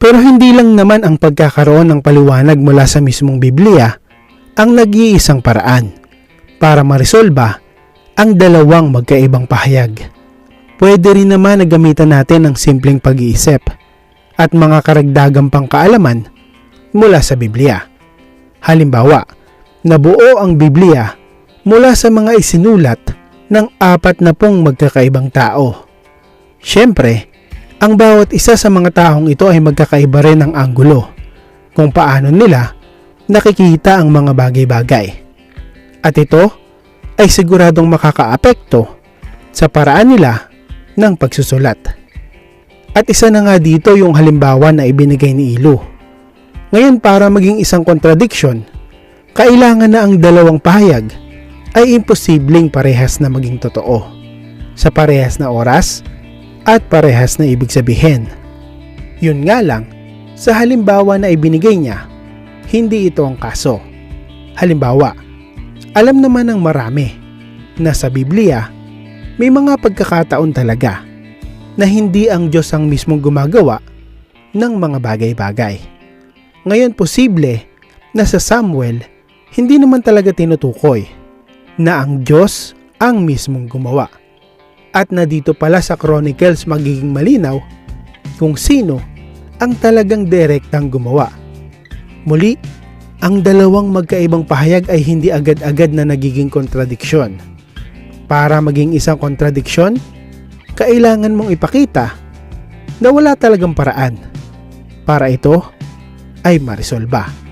Pero hindi lang naman ang pagkakaroon ng paliwanag mula sa mismong Biblia ang nag-iisang paraan para maresolba ang dalawang magkaibang pahayag. Pwede rin naman na gamitan natin ng simpleng pag-iisip at mga karagdagang pangkaalaman mula sa Biblia. Halimbawa, nabuo ang Biblia mula sa mga isinulat ng apat na pong magkakaibang tao. Siyempre, ang bawat isa sa mga taong ito ay magkakaiba rin ng anggulo kung paano nila nakikita ang mga bagay-bagay. At ito ay siguradong makakaapekto sa paraan nila ng pagsusulat. At isa na nga dito yung halimbawa na ibinigay ni Ilo. Ngayon para maging isang contradiction, kailangan na ang dalawang pahayag ay imposibleng parehas na maging totoo sa parehas na oras at parehas na ibig sabihin. Yun nga lang, sa halimbawa na ibinigay niya, hindi ito ang kaso. Halimbawa, alam naman ng marami na sa Biblia may mga pagkakataon talaga na hindi ang Diyos ang mismong gumagawa ng mga bagay-bagay. Ngayon posible na sa Samuel hindi naman talaga tinutukoy na ang Diyos ang mismong gumawa. At na dito pala sa Chronicles magiging malinaw kung sino ang talagang direktang gumawa. Muli, ang dalawang magkaibang pahayag ay hindi agad-agad na nagiging kontradiksyon. Para maging isang kontradiksyon, kailangan mong ipakita na wala talagang paraan para ito ay marisolba.